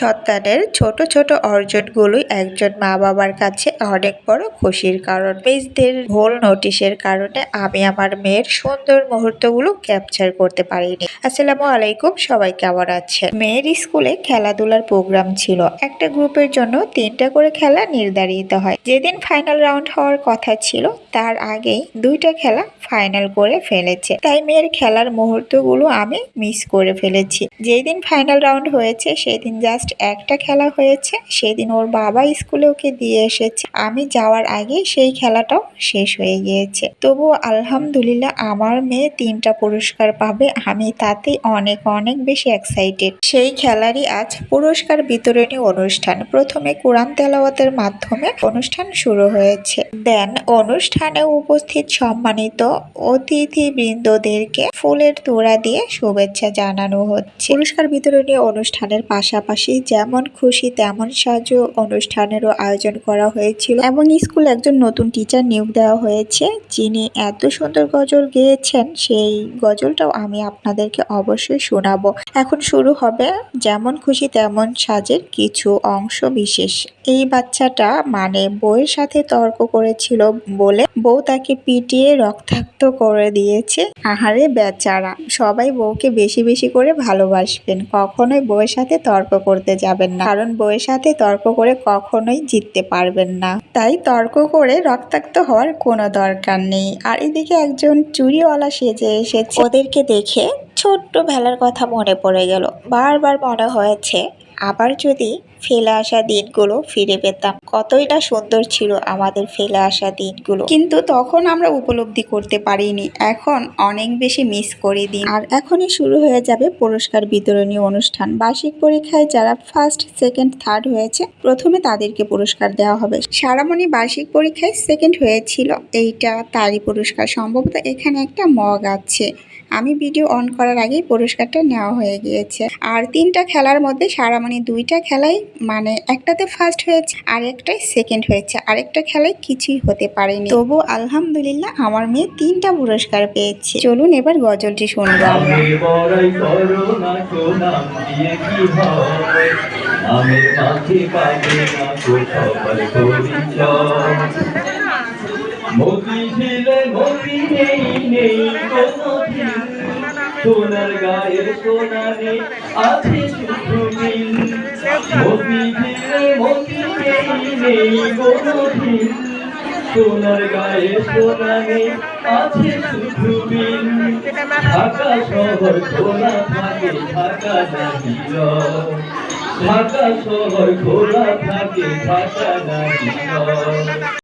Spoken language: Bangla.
সন্তানের ছোট ছোট অর্জনগুলোই একজন মা বাবার কাছে অনেক বড় খুশির কারণ। মেজদের ভুল নোটিশের কারণে আমি আমার মেয়ের সুন্দর মুহূর্তগুলো ক্যাপচার করতে পারিনি। আসসালামু আলাইকুম, সবাই কেমন আছে মেয়ের স্কুলে খেলাধুলার প্রোগ্রাম ছিল। একটা গ্রুপের জন্য তিনটা করে খেলা নির্ধারিত হয়। যেদিন ফাইনাল রাউন্ড হওয়ার কথা ছিল, তার আগেই দুইটা খেলা ফাইনাল করে ফেলেছে। তাই মেয়ের খেলার মুহূর্তগুলো আমি মিস করে ফেলেছি। যেদিন ফাইনাল রাউন্ড হয়েছে, সেদিন জাস্ট একটা খেলা হয়েছে, সেদিন ওর বাবা স্কুলে ওকে দিয়ে এসেছে। আমি যাওয়ার আগে সেই খেলাটাও শেষ হয়ে গিয়েছে। তবুও আলহামদুলিল্লাহ আমার মেয়ে তিনটা পুরস্কার পাবে, আমি তাতে অনেক অনেক বেশি এক্সাইটেড সেই খেলারই আজ পুরস্কার বিতরণী অনুষ্ঠান। প্রথমে কোরআন তেলাওয়াতের মাধ্যমে অনুষ্ঠান শুরু হয়েছে। দেন অনুষ্ঠানে উপস্থিত সম্মানিত অতিথিবৃন্দদেরকে ফুলের তোড়া দিয়ে শুভেচ্ছা জানানো হচ্ছে। পুরস্কার বিতরণী অনুষ্ঠানের পাশাপাশি যেমন খুশি তেমন সাজু অনুষ্ঠানেরও আয়োজন করা হয়েছিল এবং স্কুল একজন নতুন টিচার নিয়োগ দেওয়া হয়েছে, যিনি এত সুন্দর গজল গেয়েছেন, সেই গজলটাও আমি আপনাদেরকে অবশ্যই শোনাবো। এখন শুরু হবে যেমন খুশি তেমন সাজের কিছু অংশ বিশেষ। এই বাচ্চাটা মানে বউয়ের সাথে তর্ক করেছিল বলে বউ তাকে পিটিয়ে রক্তাক্ত করে দিয়েছে। আহারে বেচারা, সবাই বউকে বেশি বেশি করে ভালোবাসবেন, কখনোই বউয়ের সাথে তর্ক করতে যাবেন না। কারণ বউয়ের সাথে তর্ক করে কখনোই জিততে পারবেন না। তাই তর্ক করে রক্তাক্ত হওয়ার কোনো দরকার নেই। আর এদিকে একজন চুরিওয়ালা সেজে এসেছে। ওদেরকে দেখে ছোট্ট ভেলার কথা মনে পড়ে গেল। বারবার মনে হয়েছে আবার যদি ফেলে আসা দিনগুলো ফিরে পেতাম। কতই না সুন্দর ছিল আমাদের ফেলে আসা দিনগুলো। কিন্তু তখন আমরা উপলব্ধি করতে পারিনি। এখন অনেক বেশি মিস করি দিন। আর এখনই শুরু হয়ে যাবে পুরস্কার বিতরণী অনুষ্ঠান। বার্ষিক পরীক্ষায় যারা ফার্স্ট সেকেন্ড থার্ড হয়েছে, প্রথমে তাদেরকে পুরস্কার দেওয়া হবে। সারামণি বার্ষিক পরীক্ষায় সেকেন্ড হয়েছিল। এইটা তারই পুরস্কার। সম্ভবত এখানে একটা মগ আছে। আমি ভিডিও অন করার আগেই পুরস্কারটা নেওয়া হয়ে গিয়েছে। আর তিনটা খেলার মধ্যে সারামণি দুইটা খেলাই মানে একটাতে ফার্স্ট হয়েছে আর একটাই সেকেন্ড হয়েছে। আরেকটা খেলায় কিছুই হতে পারেনি। তবু আলহামদুলিল্লাহ আমার মেয়ে তিনটা পুরস্কার পেয়েছে। চলুন এবার গজলটি শুনব আমরা ছিলে নেই নেই কোনো সোনার গায়ের সোনা নেই আছে শুধু দিন মতি ছিলে মতি নেই কোনো দিন সোনার গায়ে সোনা নেই আছে শুধু দিন ঢাকা শহর খোলা থাকে, ঢাকা নাহি ঢাকা শহর খোলা থাকে, ঢাকা নাহি